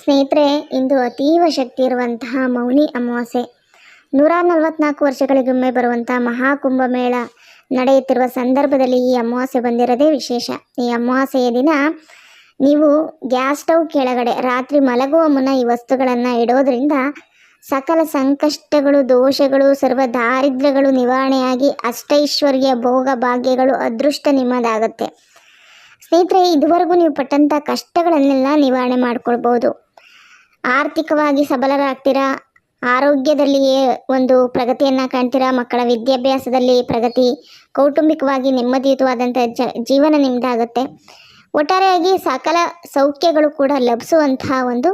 ಸ್ನೇಹಿತರೆ, ಇಂದು ಅತೀವ ಶಕ್ತಿ ಇರುವಂತಹ ಮೌನಿ ಅಮಾವಾಸ್ಯೆ. ನೂರ ನಲವತ್ನಾಲ್ಕು ವರ್ಷಗಳಿಗೊಮ್ಮೆ ಬರುವಂತಹ ಮಹಾಕುಂಭ ಮೇಳ ನಡೆಯುತ್ತಿರುವ ಸಂದರ್ಭದಲ್ಲಿ ಈ ಅಮಾವಾಸ್ಯೆ ಬಂದಿರೋದೇ ವಿಶೇಷ. ಈ ಅಮಾವಾಸ್ಯೆಯ ದಿನ ನೀವು ಗ್ಯಾಸ್ ಸ್ಟವ್ ಕೆಳಗಡೆ ರಾತ್ರಿ ಮಲಗುವ ಮುನ್ನ ಈ ವಸ್ತುಗಳನ್ನು ಇಡೋದ್ರಿಂದ ಸಕಲ ಸಂಕಷ್ಟಗಳು, ದೋಷಗಳು, ಸರ್ವ ದಾರಿದ್ರ್ಯಗಳು ನಿವಾರಣೆಯಾಗಿ ಅಷ್ಟೈಶ್ವರ್ಯ ಭೋಗ ಭಾಗ್ಯಗಳು ಅದೃಷ್ಟ ನಿಮ್ಮದಾಗುತ್ತೆ. ಸ್ನೇಹಿತರೆ, ಇದುವರೆಗೂ ನೀವು ಪಟ್ಟಂಥ ಕಷ್ಟಗಳನ್ನೆಲ್ಲ ನಿವಾರಣೆ ಮಾಡ್ಕೊಳ್ಬೋದು. ಆರ್ಥಿಕವಾಗಿ ಸಬಲರಾಗ್ತೀರಾ? ಆರೋಗ್ಯದಲ್ಲಿಯೇ ಒಂದು ಪ್ರಗತಿಯನ್ನು ಕಾಣ್ತೀರಾ? ಮಕ್ಕಳ ವಿದ್ಯಾಭ್ಯಾಸದಲ್ಲಿ ಪ್ರಗತಿ ಕೌಟುಂಬಿಕವಾಗಿ ನೆಮ್ಮದಿಯುತವಾದಂಥ ಜ, ಜೀವನ ನಿಮ್ಮದಾಗುತ್ತೆ ಒಟ್ಟಾರೆಯಾಗಿ ಸಕಲ ಸೌಖ್ಯಗಳು ಕೂಡ ಲಭಿಸುವಂತಹ ಒಂದು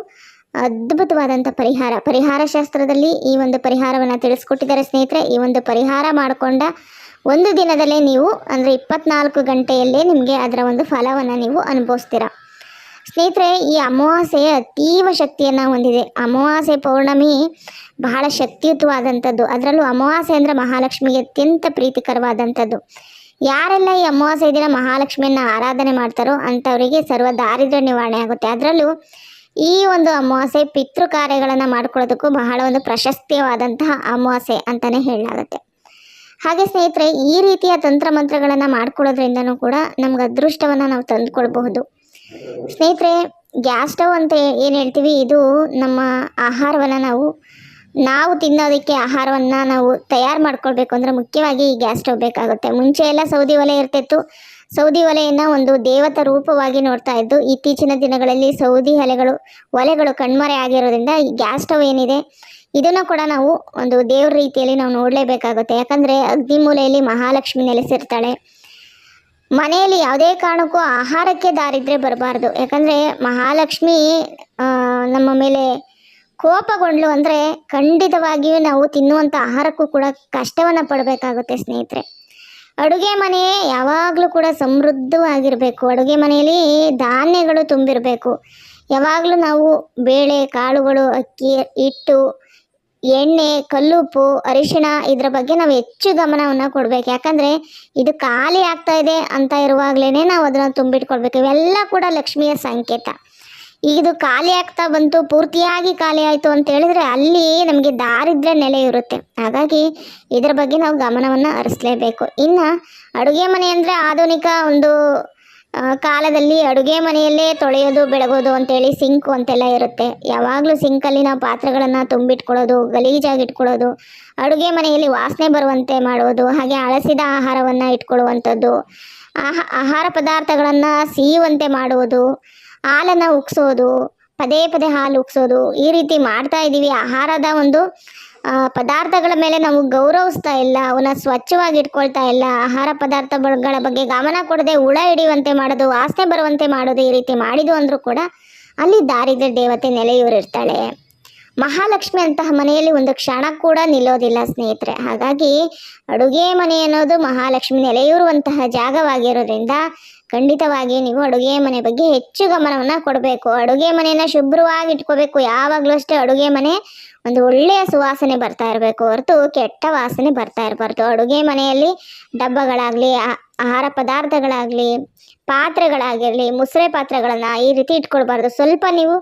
ಅದ್ಭುತವಾದಂಥ ಪರಿಹಾರ. ಪರಿಹಾರ ಶಾಸ್ತ್ರದಲ್ಲಿ ಈ ಒಂದು ಪರಿಹಾರವನ್ನು ತಿಳಿಸ್ಕೊಟ್ಟಿದ್ದಾರೆ ಸ್ನೇಹಿತರೆ. ಈ ಒಂದು ಪರಿಹಾರ ಮಾಡಿಕೊಂಡ ಒಂದು ದಿನದಲ್ಲೇ ನೀವು ಅಂದರೆ ಇಪ್ಪತ್ನಾಲ್ಕು ಗಂಟೆಯಲ್ಲೇ ನಿಮಗೆ ಅದರ ಒಂದು ಫಲವನ್ನು ನೀವು ಅನುಭವಿಸ್ತೀರಾ. ಸ್ನೇಹಿತರೆ, ಈ ಅಮಾವಾಸ್ಯೆ ಅತೀವ ಶಕ್ತಿಯನ್ನು ಹೊಂದಿದೆ. ಅಮಾವಾಸ್ಯೆ ಪೌರ್ಣಮಿ ಬಹಳ ಶಕ್ತಿಯುತವಾದಂಥದ್ದು. ಅದರಲ್ಲೂ ಅಮಾವಾಸ್ಯೆ ಅಂದರೆ ಮಹಾಲಕ್ಷ್ಮಿಗೆ ಅತ್ಯಂತ ಪ್ರೀತಿಕರವಾದಂಥದ್ದು. ಯಾರೆಲ್ಲ ಈ ಅಮಾವಾಸ್ಯೆ ದಿನ ಮಹಾಲಕ್ಷ್ಮಿಯನ್ನು ಆರಾಧನೆ ಮಾಡ್ತಾರೋ ಅಂಥವರಿಗೆ ಸರ್ವ ದಾರಿದ್ರ್ಯ ನಿವಾರಣೆ ಆಗುತ್ತೆ. ಅದರಲ್ಲೂ ಈ ಒಂದು ಅಮಾವಾಸ್ಯೆ ಪಿತೃ ಕಾರ್ಯಗಳನ್ನು ಮಾಡ್ಕೊಳ್ಳೋದಕ್ಕೂ ಬಹಳ ಒಂದು ಪ್ರಶಸ್ತಿಯವಾದಂತಹ ಅಮಾವಾಸ್ಯೆ ಅಂತಲೇ ಹೇಳಲಾಗುತ್ತೆ. ಹಾಗೆ ಸ್ನೇಹಿತರೆ, ಈ ರೀತಿಯ ತಂತ್ರ ಮಂತ್ರಗಳನ್ನು ಮಾಡ್ಕೊಳ್ಳೋದ್ರಿಂದನೂ ಕೂಡ ನಮ್ಗೆ ಅದೃಷ್ಟವನ್ನು ನಾವು ತಂದುಕೊಳ್ಬಹುದು. ಸ್ನೇಹಿತರೆ ಗ್ಯಾಸ್ ಸ್ಟವ್ ಅಂತ ಏನು ಹೇಳ್ತೀವಿ? ಇದು ನಮ್ಮ ಆಹಾರವನ್ನು ನಾವು ನಾವು ತಿನ್ನೋದಕ್ಕೆ ಆಹಾರವನ್ನು ನಾವು ತಯಾರು ಮಾಡ್ಕೊಳ್ಬೇಕು ಅಂದರೆ ಮುಖ್ಯವಾಗಿ ಈ ಗ್ಯಾಸ್ ಸ್ಟವ್ ಬೇಕಾಗುತ್ತೆ. ಮುಂಚೆ ಎಲ್ಲ ಸೌದಿ ಒಲೆ ಇರ್ತಿತ್ತು. ಸೌದಿ ಒಲೆಯನ್ನು ಒಂದು ದೇವತ ರೂಪವಾಗಿ ನೋಡ್ತಾ ಇದ್ದು, ಇತ್ತೀಚಿನ ದಿನಗಳಲ್ಲಿ ಸೌದಿ ಒಲೆಗಳು ಒಲೆಗಳು ಕಣ್ಮರೆ ಆಗಿರೋದ್ರಿಂದ ಈ ಗ್ಯಾಸ್ ಸ್ಟವ್ ಏನಿದೆ, ಇದನ್ನು ಕೂಡ ನಾವು ಒಂದು ದೇವ್ರ ರೀತಿಯಲ್ಲಿ ನಾವು ನೋಡಲೇಬೇಕಾಗುತ್ತೆ. ಯಾಕಂದರೆ ಅಗ್ನಿಮೂಲೆಯಲ್ಲಿ ಮಹಾಲಕ್ಷ್ಮಿ ನೆಲೆಸಿರ್ತಾಳೆ. ಮನೆಯಲ್ಲಿ ಯಾವುದೇ ಕಾರಣಕ್ಕೂ ಆಹಾರಕ್ಕೆ ದಾರಿದ್ರೆ ಬರಬಾರ್ದು. ಯಾಕಂದರೆ ಮಹಾಲಕ್ಷ್ಮಿ ನಮ್ಮ ಮೇಲೆ ಕೋಪಗೊಂಡ್ಲು ಅಂದರೆ ಖಂಡಿತವಾಗಿಯೂ ನಾವು ತಿನ್ನುವಂಥ ಆಹಾರಕ್ಕೂ ಕೂಡ ಕಷ್ಟವನ್ನು ಪಡಬೇಕಾಗುತ್ತೆ ಸ್ನೇಹಿತರೆ. ಅಡುಗೆ ಮನೆ ಯಾವಾಗಲೂ ಕೂಡ ಸಮೃದ್ಧವಾಗಿರಬೇಕು. ಅಡುಗೆ ಮನೆಯಲ್ಲಿ ಧಾನ್ಯಗಳು ತುಂಬಿರಬೇಕು. ಯಾವಾಗಲೂ ನಾವು ಬೇಳೆ, ಕಾಳುಗಳು, ಅಕ್ಕಿ, ಹಿಟ್ಟು ಎಣ್ಣೆ, ಕಲ್ಲುಪ್ಪು, ಅರಿಶಿಣ ಇದರ ಬಗ್ಗೆ ನಾವು ಹೆಚ್ಚು ಗಮನವನ್ನು ಕೊಡಬೇಕು. ಯಾಕಂದರೆ ಇದು ಖಾಲಿ ಆಗ್ತಾ ಇದೆ ಅಂತ ಇರುವಾಗಲೇ ನಾವು ಅದನ್ನು ತುಂಬಿಟ್ಕೊಳ್ಬೇಕು. ಇವೆಲ್ಲ ಕೂಡ ಲಕ್ಷ್ಮಿಯ ಸಂಕೇತ. ಇದು ಖಾಲಿ ಆಗ್ತಾ ಬಂತು, ಪೂರ್ತಿಯಾಗಿ ಖಾಲಿ ಆಯಿತು ಅಂತ ಹೇಳಿದ್ರೆ ಅಲ್ಲಿ ನಮಗೆ ದಾರಿದ್ರ್ಯ ನೆಲೆ ಇರುತ್ತೆ. ಹಾಗಾಗಿ ಇದರ ಬಗ್ಗೆ ನಾವು ಗಮನವನ್ನು ಹರಿಸಲೇಬೇಕು. ಇನ್ನು ಅಡುಗೆ ಮನೆ ಅಂದರೆ ಆಧುನಿಕ ಒಂದು ಕಾಲದಲ್ಲಿ ಅಡುಗೆ ಮನೆಯಲ್ಲೇ ತೊಳೆಯೋದು, ಬೆಳಗೋದು ಅಂತೇಳಿ ಸಿಂಕು ಅಂತೆಲ್ಲ ಇರುತ್ತೆ. ಯಾವಾಗಲೂ ಸಿಂಕಲ್ಲಿ ನಾವು ಪಾತ್ರೆಗಳನ್ನು ತುಂಬಿಟ್ಕೊಳ್ಳೋದು, ಗಲೀಜಾಗಿ ಇಟ್ಕೊಳ್ಳೋದು, ಅಡುಗೆ ಮನೆಯಲ್ಲಿ ವಾಸನೆ ಬರುವಂತೆ ಮಾಡೋದು, ಹಾಗೆ ಅಳಸಿದ ಆಹಾರವನ್ನು ಇಟ್ಕೊಳ್ಳುವಂಥದ್ದು, ಆಹ, ಆಹಾರ ಪದಾರ್ಥಗಳನ್ನು ಸೀಯುವಂತೆ ಮಾಡುವುದು, ಹಾಲನ್ನು ಉಕ್ಸೋದು, ಪದೇ ಪದೇ ಹಾಲು ಉಕ್ಸೋದು, ಈ ರೀತಿ ಮಾಡ್ತಾ ಇದ್ದೀವಿ ಆಹಾರದ ಒಂದು ಪದಾರ್ಥಗಳ ಮೇಲೆ ನಾವು ಗೌರವಿಸ್ತಾ ಇಲ್ಲ, ಅವನ್ನ ಸ್ವಚ್ಛವಾಗಿ ಇಟ್ಕೊಳ್ತಾ ಇಲ್ಲ, ಆಹಾರ ಪದಾರ್ಥಗಳ ಬಗ್ಗೆ ಗಮನ ಕೊಡದೆ ಹುಳ ಹಿಡಿಯುವಂತೆ ಮಾಡೋದು ವಾಸನೆ ಬರುವಂತೆ ಮಾಡೋದು ಈ ರೀತಿ ಮಾಡಿದು ಅಂದರೂ ಕೂಡ ಅಲ್ಲಿ ದಾರಿದ್ರ ದೇವತೆ ನೆಲೆಯೂರಿರ್ತಾಳೆ ಮಹಾಲಕ್ಷ್ಮಿ ಅಂತಹ ಮನೆಯಲ್ಲಿ ಒಂದು ಕ್ಷಣ ಕೂಡ ನಿಲ್ಲೋದಿಲ್ಲ ಸ್ನೇಹಿತರೆ. ಹಾಗಾಗಿ ಅಡುಗೆ ಮನೆ ಅನ್ನೋದು ಮಹಾಲಕ್ಷ್ಮಿ ನೆಲೆಯೂರುವಂತಹ ಜಾಗವಾಗಿರೋದ್ರಿಂದ ಖಂಡಿತವಾಗಿ ನೀವು ಅಡುಗೆ ಮನೆ ಬಗ್ಗೆ ಹೆಚ್ಚು ಗಮನವನ್ನು ಕೊಡಬೇಕು. ಅಡುಗೆ ಮನೆಯನ್ನು ಶುಭ್ರವಾಗಿ ಇಟ್ಕೋಬೇಕು ಯಾವಾಗಲೂ ಅಷ್ಟೇ ಅಡುಗೆ ಮನೆ ಒಂದು ಒಳ್ಳೆಯ ಸುವಾಸನೆ ಬರ್ತಾ ಇರಬೇಕು ಹೊರತು ಕೆಟ್ಟ ವಾಸನೆ ಬರ್ತಾ ಇರಬಾರ್ದು. ಅಡುಗೆ ಮನೆಯಲ್ಲಿ ಡಬ್ಬಗಳಾಗಲಿ ಆಹಾರ ಪದಾರ್ಥಗಳಾಗಲಿ, ಪಾತ್ರೆಗಳಾಗಿರಲಿ, ಮುಸ್ರೆ ಪಾತ್ರೆಗಳನ್ನು ಈ ರೀತಿ ಇಟ್ಕೊಳ್ಬಾರ್ದು. ಸ್ವಲ್ಪ ನೀವು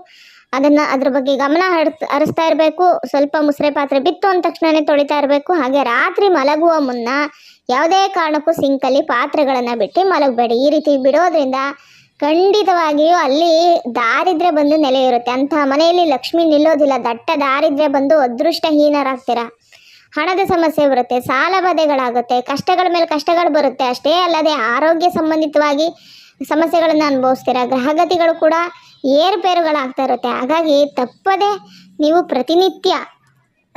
ಅದನ್ನು ಅದ್ರ ಬಗ್ಗೆ ಗಮನ ಹರಿಸ್ ಹರಿಸ್ತಾ ಇರಬೇಕು. ಸ್ವಲ್ಪ ಮುಸ್ರೆ ಪಾತ್ರೆ ಬಿತ್ತು ಅಂದ ತಕ್ಷಣವೇ ತೊಳಿತಾ ಇರಬೇಕು. ಹಾಗೆ ರಾತ್ರಿ ಮಲಗುವ ಮುನ್ನ ಯಾವುದೇ ಕಾರಣಕ್ಕೂ ಸಿಂಕಲ್ಲಿ ಪಾತ್ರೆಗಳನ್ನು ಬಿಟ್ಟು ಮಲಗಬೇಡಿ. ಈ ರೀತಿ ಬಿಡೋದ್ರಿಂದ ಖಂಡಿತವಾಗಿಯೂ ಅಲ್ಲಿ ದಾರಿದ್ರೆ ಬಂದು ನೆಲೆ ಇರುತ್ತೆ ಅಂತಹ ಮನೆಯಲ್ಲಿ ಲಕ್ಷ್ಮಿ ನಿಲ್ಲೋದಿಲ್ಲ. ದಟ್ಟ ದಾರಿದ್ರೆ ಬಂದು ಅದೃಷ್ಟಹೀನರಾಗ್ತೀರ. ಹಣದ ಸಮಸ್ಯೆ ಬರುತ್ತೆ, ಸಾಲ ಬಾಧೆಗಳಾಗುತ್ತೆ, ಕಷ್ಟಗಳ ಮೇಲೆ ಕಷ್ಟಗಳು ಬರುತ್ತೆ. ಅಷ್ಟೇ ಅಲ್ಲದೆ ಆರೋಗ್ಯ ಸಂಬಂಧಿತವಾಗಿ ಸಮಸ್ಯೆಗಳನ್ನು ಅನುಭವಿಸ್ತೀರ. ಗ್ರಹಗತಿಗಳು ಕೂಡ ಏರುಪೇರುಗಳಾಗ್ತಾ ಇರುತ್ತೆ. ಹಾಗಾಗಿ ತಪ್ಪದೆ ನೀವು ಪ್ರತಿನಿತ್ಯ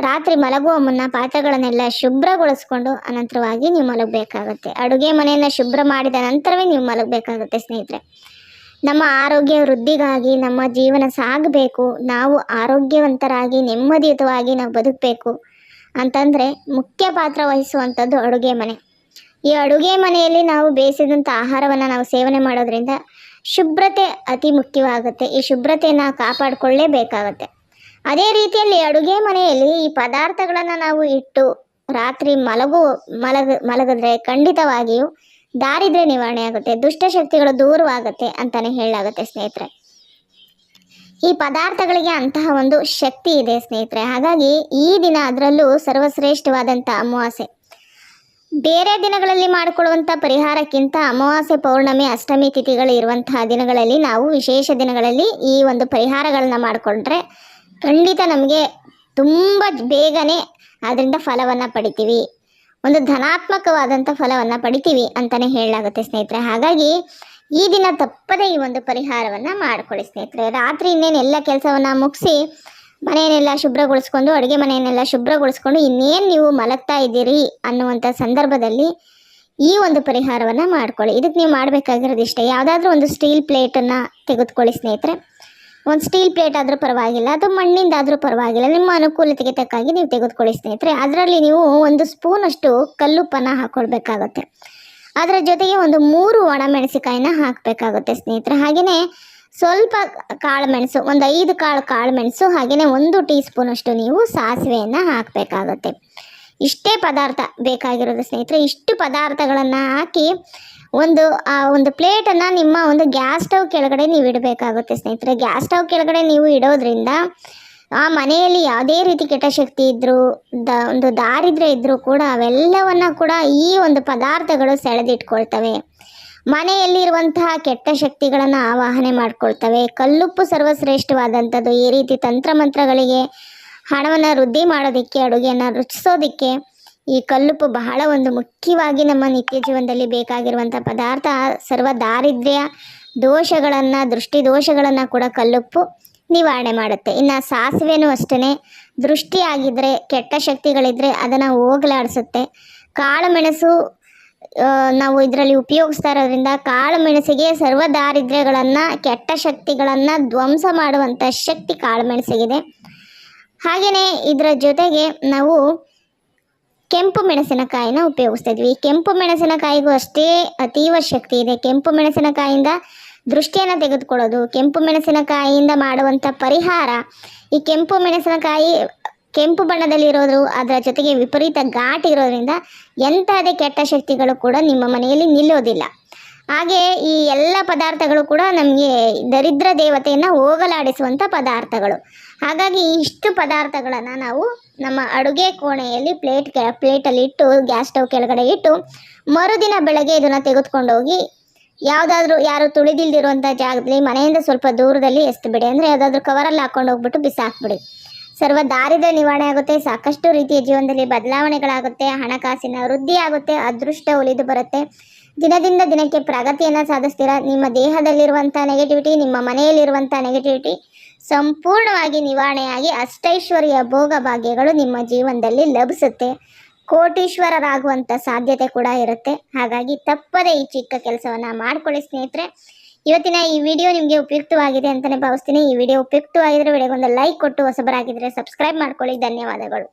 ರಾತ್ರಿ ಮಲಗುವ ಮುನ್ನ ಪಾತ್ರೆಗಳನ್ನೆಲ್ಲ ಶುಭ್ರಗೊಳಿಸ್ಕೊಂಡು ಅನಂತರವಾಗಿ ನೀವು ಮಲಗಬೇಕಾಗುತ್ತೆ. ಅಡುಗೆ ಮನೆಯನ್ನು ಶುಭ್ರ ಮಾಡಿದ ನಂತರವೇ ನೀವು ಮಲಗಬೇಕಾಗುತ್ತೆ ಸ್ನೇಹಿತರೆ. ನಮ್ಮ ಆರೋಗ್ಯ ವೃದ್ಧಿಗಾಗಿ, ನಮ್ಮ ಜೀವನ ಸಾಗಬೇಕು, ನಾವು ಆರೋಗ್ಯವಂತರಾಗಿ, ನೆಮ್ಮದಿಯುತವಾಗಿ ನಾವು ಬದುಕಬೇಕು ಅಂತಂದರೆ ಮುಖ್ಯ ಪಾತ್ರ ವಹಿಸುವಂಥದ್ದು ಅಡುಗೆ ಮನೆ. ಈ ಅಡುಗೆ ಮನೆಯಲ್ಲಿ ನಾವು ಬೇಯಿಸಿದಂಥ ಆಹಾರವನ್ನು ನಾವು ಸೇವನೆ ಮಾಡೋದ್ರಿಂದ ಶುಭ್ರತೆ ಅತಿ ಮುಖ್ಯವಾಗುತ್ತೆ. ಈ ಶುಭ್ರತೆಯನ್ನು ಕಾಪಾಡಿಕೊಳ್ಳೇಬೇಕಾಗತ್ತೆ. ಅದೇ ರೀತಿಯಲ್ಲಿ ಅಡುಗೆ ಮನೆಯಲ್ಲಿ ಈ ಪದಾರ್ಥಗಳನ್ನು ನಾವು ಇಟ್ಟು ರಾತ್ರಿ ಮಲಗು, ಮಲಗ, ಮಲಗಿದ್ರೆ ಖಂಡಿತವಾಗಿಯೂ ದಾರಿದ್ರ್ಯ ನಿವಾರಣೆ ಆಗುತ್ತೆ ದುಷ್ಟಶಕ್ತಿಗಳು ದೂರವಾಗುತ್ತೆ ಅಂತಲೇ ಹೇಳಲಾಗುತ್ತೆ ಸ್ನೇಹಿತರೆ. ಈ ಪದಾರ್ಥಗಳಿಗೆ ಅಂತಹ ಒಂದು ಶಕ್ತಿ ಇದೆ ಸ್ನೇಹಿತರೆ, ಹಾಗಾಗಿ ಈ ದಿನ ಅದರಲ್ಲೂ ಸರ್ವಶ್ರೇಷ್ಠವಾದಂಥ ಅಮಾವಾಸ್ಯೆ. ಬೇರೆ ದಿನಗಳಲ್ಲಿ ಮಾಡಿಕೊಳ್ಳುವಂಥ ಪರಿಹಾರಕ್ಕಿಂತ ಅಮಾವಾಸ್ಯೆ ಪೌರ್ಣಮಿ, ಅಷ್ಟಮಿ ತಿಥಿಗಳು ಇರುವಂತಹ ದಿನಗಳಲ್ಲಿ ನಾವು ವಿಶೇಷ ದಿನಗಳಲ್ಲಿ ಈ ಒಂದು ಪರಿಹಾರಗಳನ್ನ ಮಾಡಿಕೊಂಡ್ರೆ ಖಂಡಿತ ನಮಗೆ ತುಂಬ ಬೇಗನೆ ಅದರಿಂದ ಫಲವನ್ನು ಪಡಿತೀವಿ. ಒಂದು ಧನಾತ್ಮಕವಾದಂಥ ಫಲವನ್ನು ಪಡಿತೀವಿ ಅಂತಲೇ ಹೇಳಲಾಗುತ್ತೆ ಸ್ನೇಹಿತರೆ. ಹಾಗಾಗಿ ಈ ದಿನ ತಪ್ಪದೇ ಈ ಒಂದು ಪರಿಹಾರವನ್ನು ಮಾಡಿಕೊಳ್ಳಿ ಸ್ನೇಹಿತರೆ. ರಾತ್ರಿ ಇನ್ನೇನು ಎಲ್ಲ ಕೆಲಸವನ್ನು ಮುಗಿಸಿ ಮನೆಯನ್ನೆಲ್ಲ ಶುಭ್ರಗೊಳಿಸ್ಕೊಂಡು, ಅಡುಗೆ ಮನೆಯನ್ನೆಲ್ಲ ಶುಭ್ರಗೊಳಿಸ್ಕೊಂಡು ಇನ್ನೇನು ನೀವು ಮಲಗ್ತಾ ಇದ್ದೀರಿ ಅನ್ನುವಂಥ ಸಂದರ್ಭದಲ್ಲಿ ಈ ಒಂದು ಪರಿಹಾರವನ್ನು ಮಾಡ್ಕೊಳ್ಳಿ. ಇದಕ್ಕೆ ನೀವು ಮಾಡಬೇಕಾಗಿರೋದು ಇಷ್ಟೇ. ಯಾವುದಾದ್ರೂ ಒಂದು ಸ್ಟೀಲ್ ಪ್ಲೇಟನ್ನು ತೆಗೆದುಕೊಳ್ಳಿ ಸ್ನೇಹಿತರೆ. ಒಂದು ಸ್ಟೀಲ್ ಪ್ಲೇಟ್ ಆದರೂ ಪರವಾಗಿಲ್ಲ ಅಥವಾ ಮಣ್ಣಿಂದಾದರೂ ಪರವಾಗಿಲ್ಲ. ನಿಮ್ಮ ಅನುಕೂಲತೆಗೆ ತಕ್ಕಾಗಿ ನೀವು ತೆಗೆದುಕೊಳ್ಳಿ ಸ್ನೇಹಿತರೆ. ಅದರಲ್ಲಿ ನೀವು ಒಂದು ಸ್ಪೂನಷ್ಟು ಕಲ್ಲುಪ್ಪನ್ನು ಹಾಕ್ಕೊಳ್ಬೇಕಾಗುತ್ತೆ ಅದರ ಜೊತೆಗೆ ಒಂದು ಮೂರು ಒಣಮೆಣಸಿಕಾಯಿನ ಹಾಕಬೇಕಾಗುತ್ತೆ ಸ್ನೇಹಿತರೆ. ಹಾಗೆಯೇ ಸ್ವಲ್ಪ ಕಾಳು ಮೆಣಸು, ಒಂದು ಐದು ಕಾಳು ಕಾಳು ಮೆಣಸು ಹಾಗೆಯೇ ಒಂದು ಟೀ ಸ್ಪೂನಷ್ಟು ನೀವು ಸಾಸಿವೆಯನ್ನು ಹಾಕಬೇಕಾಗುತ್ತೆ. ಇಷ್ಟೇ ಪದಾರ್ಥ ಬೇಕಾಗಿರೋದು ಸ್ನೇಹಿತರೆ. ಇಷ್ಟು ಪದಾರ್ಥಗಳನ್ನು ಹಾಕಿ ಒಂದು, ಆ, ಒಂದು ಪ್ಲೇಟನ್ನು ನಿಮ್ಮ ಒಂದು ಗ್ಯಾಸ್ ಸ್ಟವ್ ಕೆಳಗಡೆ ನೀವು ಇಡಬೇಕಾಗುತ್ತೆ ಸ್ನೇಹಿತರೆ. ಗ್ಯಾಸ್ ಸ್ಟವ್ ಕೆಳಗಡೆ ನೀವು ಇಡೋದ್ರಿಂದ, ಆ ಮನೆಯಲ್ಲಿ ಯಾವುದೇ ರೀತಿ ಕೆಟ್ಟ ಶಕ್ತಿ ಇದ್ದರೂ ದ, ಒಂದು ದಾರಿದ್ರೆ ಇದ್ದರೂ ಕೂಡ ಅವೆಲ್ಲವನ್ನು ಕೂಡ ಈ ಒಂದು ಪದಾರ್ಥಗಳು ಸೆಳೆದಿಟ್ಕೊಳ್ತವೆ. ಮನೆಯಲ್ಲಿರುವಂತಹ ಕೆಟ್ಟ ಶಕ್ತಿಗಳನ್ನು ಆವಾಹನೆ ಮಾಡ್ಕೊಳ್ತವೆ. ಕಲ್ಲುಪ್ಪು ಸರ್ವಶ್ರೇಷ್ಠವಾದಂಥದ್ದು. ಈ ರೀತಿ ತಂತ್ರ ಮಂತ್ರಗಳಿಗೆ ಹಣವನ್ನು ವೃದ್ಧಿ ಮಾಡೋದಕ್ಕೆ, ಅಡುಗೆಯನ್ನು ರುಚಿಸೋದಕ್ಕೆ ಈ ಕಲ್ಲುಪ್ಪು ಬಹಳ ಒಂದು ಮುಖ್ಯವಾಗಿ ನಮ್ಮ ನಿತ್ಯ ಜೀವನದಲ್ಲಿ ಬೇಕಾಗಿರುವಂಥ ಪದಾರ್ಥ. ಸರ್ವ ದಾರಿದ್ರ್ಯ ದೋಷಗಳನ್ನು, ದೃಷ್ಟಿ ದೋಷಗಳನ್ನು ಕೂಡ ಕಲ್ಲುಪ್ಪು ನಿವಾರಣೆ ಮಾಡುತ್ತೆ. ಇನ್ನು ಸಾಸಿವೆನೂ ಅಷ್ಟೇ ದೃಷ್ಟಿಯಾಗಿದ್ದರೆ ಕೆಟ್ಟ ಶಕ್ತಿಗಳಿದ್ದರೆ ಅದನ್ನು ಹೋಗಲಾಡಿಸುತ್ತೆ. ಕಾಳು ಮೆಣಸು ನಾವು ಇದರಲ್ಲಿ ಉಪಯೋಗಿಸ್ತಾ ಇರೋದ್ರಿಂದ ಕಾಳು ಮೆಣಸಿಗೆ ಸರ್ವ ದಾರಿದ್ರ್ಯಗಳನ್ನು ಕೆಟ್ಟ ಶಕ್ತಿಗಳನ್ನು ಧ್ವಂಸ ಮಾಡುವಂಥ ಶಕ್ತಿ ಕಾಳು ಮೆಣಸಿಗಿದೆ ಹಾಗೆಯೇ ಇದರ ಜೊತೆಗೆ ನಾವು ಕೆಂಪು ಮೆಣಸಿನಕಾಯಿನ ಉಪಯೋಗಿಸ್ತಾ ಇದ್ವಿ. ಕೆಂಪು ಮೆಣಸಿನಕಾಯಿಗೂ ಅಷ್ಟೇ ಅತೀವ ಶಕ್ತಿ ಇದೆ. ಕೆಂಪು ಮೆಣಸಿನಕಾಯಿಂದ ದೃಷ್ಟಿಯನ್ನು ತೆಗೆದುಕೊಳ್ಳೋದು, ಕೆಂಪು ಮೆಣಸಿನಕಾಯಿಯಿಂದ ಮಾಡುವಂಥ ಪರಿಹಾರ, ಈ ಕೆಂಪು ಮೆಣಸಿನಕಾಯಿ ಕೆಂಪು ಬಣ್ಣದಲ್ಲಿರೋದು ಅದರ ಜೊತೆಗೆ ವಿಪರೀತ ಘಾಟ್ ಇರೋದ್ರಿಂದ ಎಂತಹದೇ ಕೆಟ್ಟ ಶಕ್ತಿಗಳು ಕೂಡ ನಿಮ್ಮ ಮನೆಯಲ್ಲಿ ನಿಲ್ಲೋದಿಲ್ಲ. ಹಾಗೆ ಈ ಎಲ್ಲ ಪದಾರ್ಥಗಳು ಕೂಡ ನಮಗೆ ದರಿದ್ರ ದೇವತೆಯನ್ನು ಹೋಗಲಾಡಿಸುವಂಥ ಪದಾರ್ಥಗಳು. ಹಾಗಾಗಿ ಇಷ್ಟು ಪದಾರ್ಥಗಳನ್ನು ನಾವು ನಮ್ಮ ಅಡುಗೆ ಕೋಣೆಯಲ್ಲಿ ಪ್ಲೇಟ್ ಪ್ಲೇಟಲ್ಲಿ ಇಟ್ಟು ಗ್ಯಾಸ್ ಸ್ಟವ್ ಕೆಳಗಡೆ ಇಟ್ಟು, ಮರುದಿನ ಬೆಳಗ್ಗೆ ಇದನ್ನು ತೆಗೆದುಕೊಂಡು ಹೋಗಿ, ಯಾವುದಾದ್ರೂ ಯಾರು ತುಳಿದಿಲ್ದಿರುವಂಥ ಜಾಗದಲ್ಲಿ, ಮನೆಯಿಂದ ಸ್ವಲ್ಪ ದೂರದಲ್ಲಿ ಎಸ್ದುಬಿಡಿ ಅಂದರೆ ಯಾವುದಾದ್ರೂ ಕವರಲ್ಲಿ ಹಾಕೊಂಡು ಹೋಗ್ಬಿಟ್ಟು ಬಿಸಾಕ್ಬಿಡಿ. ಸರ್ವ ದಾರಿದ್ರ ನಿವಾರಣೆ ಆಗುತ್ತೆ, ಸಾಕಷ್ಟು ರೀತಿಯ ಜೀವನದಲ್ಲಿ ಬದಲಾವಣೆಗಳಾಗುತ್ತೆ, ಹಣಕಾಸಿನ ವೃದ್ಧಿ ಆಗುತ್ತೆ, ಅದೃಷ್ಟ ಉಳಿದು ಬರುತ್ತೆ. ದಿನದಿಂದ ದಿನಕ್ಕೆ ಪ್ರಗತಿಯನ್ನು ಸಾಧಿಸ್ತೀರಾ? ನಿಮ್ಮ ದೇಹದಲ್ಲಿರುವಂಥ ನೆಗೆಟಿವಿಟಿ ನಿಮ್ಮ ಮನೆಯಲ್ಲಿರುವಂಥ ನೆಗೆಟಿವಿಟಿ ಸಂಪೂರ್ಣವಾಗಿ ನಿವಾರಣೆಯಾಗಿ ಅಷ್ಟೈಶ್ವರ್ಯ ಭೋಗ ಭಾಗ್ಯಗಳು ನಿಮ್ಮ ಜೀವನದಲ್ಲಿ ಲಭಿಸುತ್ತೆ. ಕೋಟೀಶ್ವರರಾಗುವಂಥ ಸಾಧ್ಯತೆ ಕೂಡ ಇರುತ್ತೆ. ಹಾಗಾಗಿ ತಪ್ಪದೇ ಈ ಚಿಕ್ಕ ಕೆಲಸವನ್ನು ಮಾಡ್ಕೊಳ್ಳಿ ಸ್ನೇಹಿತರೆ. ಇವತ್ತಿನ ಈ ವಿಡಿಯೋ ನಿಮಗೆ ಉಪಯುಕ್ತವಾಗಿದೆ ಅಂತಲೇ ಭಾವಿಸ್ತೀನಿ. ಈ ವಿಡಿಯೋ ಉಪಯುಕ್ತವಾಗಿದ್ದರೆ ವಿಡಿಯೋಗೊಂದು ಲೈಕ್ ಕೊಟ್ಟು ಹೊಸಬರಾಗಿದ್ದರೆ ಸಬ್ಸ್ಕ್ರೈಬ್ ಮಾಡ್ಕೊಳ್ಳಿ. ಧನ್ಯವಾದಗಳು.